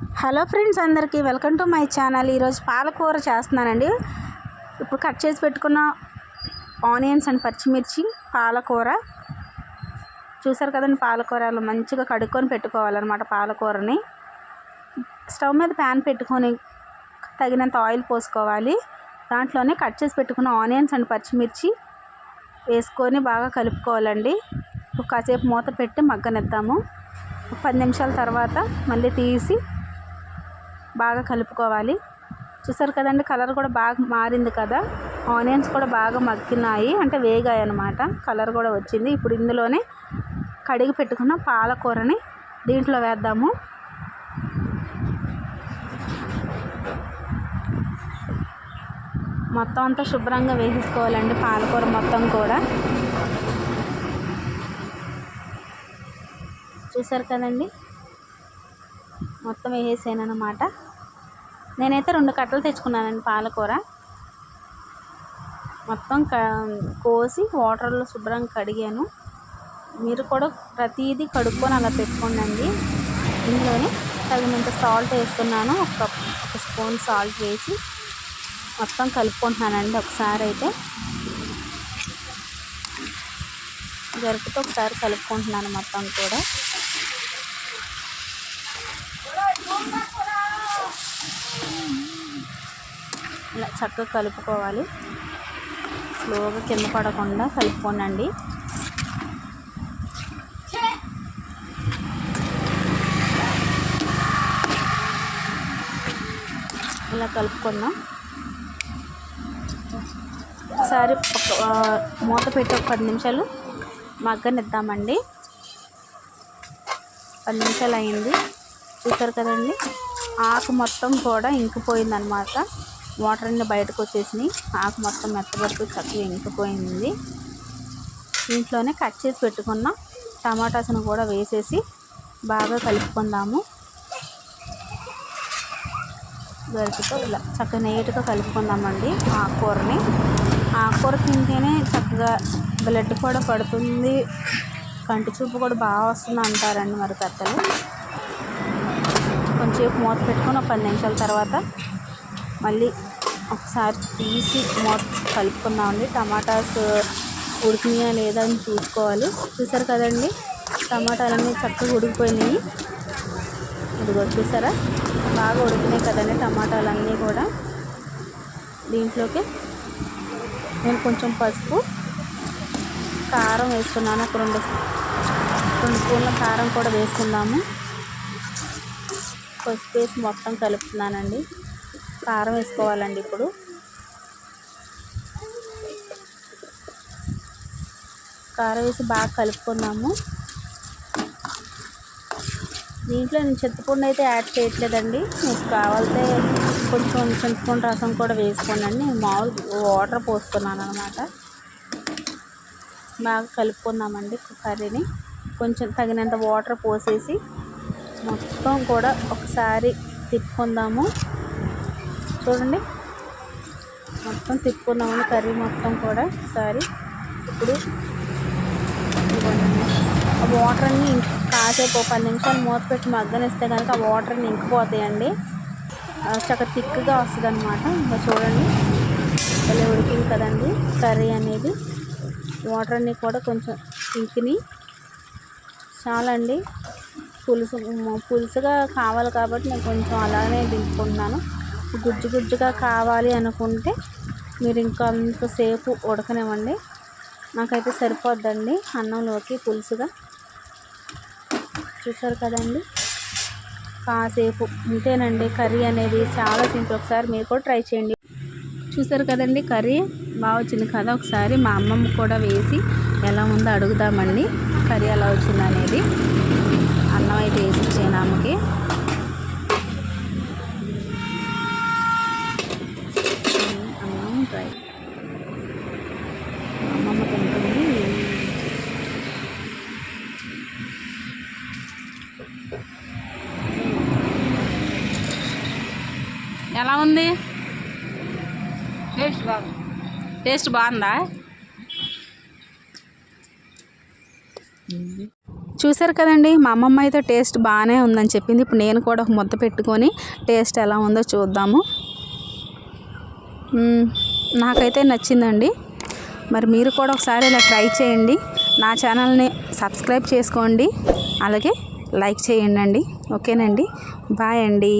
Hello friends అందరికీ welcome to my channel. ఈరోజు పాలకూర చేస్తున్నానండి. ఇప్పుడు కట్ చేసి పెట్టుకున్న ఆనియన్స్ అండ్ పచ్చిమిర్చి పాలకూర. చూసారు కదండి పాలకూర అలా మంచిగా కడుక్కొని పెట్టుకోవాలన్నమాట పాలకూరని. స్టవ్ మీద ప్యాన్ పెట్టుకొని తగినంత ఆయిల్ పోసుకోవాలి. దాంట్లోనే కట్ చేసి పెట్టుకున్న ఆనియన్స్ అండ్ పచ్చిమిర్చి వేసుకొని బాగా కలుపుకోవాలండి. కాసేపు మూత పెట్టి మగ్గనిద్దాము. పది నిమిషాల తర్వాత మళ్ళీ తీసి బాగా కలుపుకోవాలి. చూసారు కదండి కలర్ కూడా బాగా మారింది కదా. ఆనియన్స్ కూడా బాగా మగ్గినాయి అంటే వేగాయి అనమాట కలర్ కూడా వచ్చింది. ఇప్పుడు ఇందులోనే కడిగి పెట్టుకున్న పాలకూరని దీంట్లో వేద్దాము. మొత్తం అంతా శుభ్రంగా వేసేసుకోవాలండి పాలకూర మొత్తం కూడా. చూసారు కదండి మొత్తం వేసేసాను అనమాట నేనైతే రెండు కట్టలు తెచ్చుకున్నానండి పాలకూర. మొత్తం క కోసి వాటర్లో శుభ్రంగా కడిగాను. మీరు కూడా ప్రతిదీ కడుక్కొని అలా పెట్టుకోండి ఇందులోనే తగినంత సాల్ట్ వేస్తున్నాను. ఒక ఒక స్పూన్ సాల్ట్ వేసి మొత్తం కలుపుకుంటున్నానండి ఒకసారి అయితే. గరిటతో ఒకసారి కలుపుకుంటున్నాను మొత్తం కూడా. ఇలా చక్కగా కలుపుకోవాలి. స్లోగా కింద పడకుండా కలుపుకోనండి. ఇలా కలుపుకుందాం. ఒకసారి ఒక మూత పెట్టి ఒక పది నిమిషాలు మగ్గనిద్దామండి. పది నిమిషాలు అయింది. చూసారు కదండి? ఆకు మొత్తం కూడా ఇంకిపోయిందనమాట. వాటర్ అన్నీ బయటకు వచ్చేసినాయి ఆకు మొత్తం మెత్తబడుతూ చక్కగా ఇంకిపోయింది. దీంట్లోనే కట్ చేసి పెట్టుకున్న టమాటాస్ను కూడా వేసేసి బాగా కలుపుకుందాము. గరిటతో ఇలా చక్కగా నీట్గా కలుపుకుందామండి ఆకుకూరని. ఆకుకూర తింటేనే చక్కగా బ్లడ్ కూడా పడుతుంది. కంటి చూపు కూడా బాగా వస్తుంది అంటారండి మరి పెద్దలు. కొంచెంసేపు మూత పెట్టుకొని ఒక పది నిమిషాల తర్వాత మళ్ళీ ఒకసారి తీసి మూత కలుపుకుందామండి టమాటాస్ ఉడికినాయా లేదా అని చూసుకోవాలి. చూసారు కదండి? టమాటాలన్నీ చక్కగా ఉడికిపోయినాయి. ఇదిగో చూసారా? బాగా ఉడికినాయి కదండి టమాటాలన్నీ కూడా. దీంట్లోకి నేను కొంచెం పసుపు కారం వేస్తున్నాను. ఒక రెండు రెండు స్పూన్ల కారం కూడా వేసుకుందాము. పసుపు వేసి మొత్తం కలుపుతున్నానండి. కారం వేసుకోవాలండి ఇప్పుడు. కారం వేసి బాగా కలుపుకుందాము దీంట్లో నేను చింతపండు అయితే యాడ్ చేయట్లేదండి. మీకు కావాలంటే కొంచెం చింతపండు రసం కూడా వేసుకోనండి. నేను మామూలు వాటర్ పోసుకున్నాను అనమాట బాగా కలుపుకుందామండి కర్రీని. కొంచెం తగినంత వాటర్ పోసేసి మొత్తం కూడా ఒకసారి తిప్పుకుందాము. చూడండి. మొత్తం తిప్పుకుందామని కర్రీ మొత్తం కూడా ఒకసారి. ఇప్పుడు ఆ కాసేపు పది నిమిషాలు మూత పెట్టి మగ్గనిస్తే కనుక ఆ వాటర్ని ఇంకిపోతాయండి చక్కగా థిక్గా వస్తుంది అనమాట ఇంకా చూడండి. భలే ఉడికింది కదండి కర్రీ అనేది. వాటర్ కూడా కొంచెం ఇంకిని చాలండి. పులుసు పులుసుగా కావాలి కాబట్టి నేను కొంచెం అలానే దింపుకుంటున్నాను. గుజ్జు గుజ్జుగా కావాలి అనుకుంటే మీరు ఇంకొంతసేపు ఉడకనివ్వండి. నాకైతే సరిపోద్దండి అన్నంలోకి పులుసుగా. చూసారు కదండి? కాసేపు ఇంతేనండి కర్రీ అనేది చాలా సింపుల్. ఒకసారి మీరు కూడా ట్రై చేయండి. చూసారు కదండి కర్రీ? బాగా వచ్చింది కదా ఒకసారి మా అమ్మమ్మ కూడా వేసి ఎలా ఉందో అడుగుదామండి. కర్రీ ఎలా వచ్చింది అనేది అన్నం అయితే వేసి ఇచ్చాను అమ్మకి అన్నం ట్రై అమ్మమ్మ తింటుంది ఎలా ఉంది? టేస్ట్ బాగుంది. టేస్ట్ బాగుందా? చూసారు కదండి మా అమ్మమ్మ అయితే టేస్ట్ బాగానే ఉందని చెప్పింది. ఇప్పుడు నేను కూడా ఒక ముద్ద పెట్టుకొని టేస్ట్ ఎలా ఉందో చూద్దాము. నాకైతే నచ్చిందండి. మరి మీరు కూడా ఒకసారి ఇలా ట్రై చేయండి. నా ఛానల్ని సబ్స్క్రైబ్ చేసుకోండి. అలాగే లైక్ చేయండి అండి ఓకేనండి. బాయ్ అండి.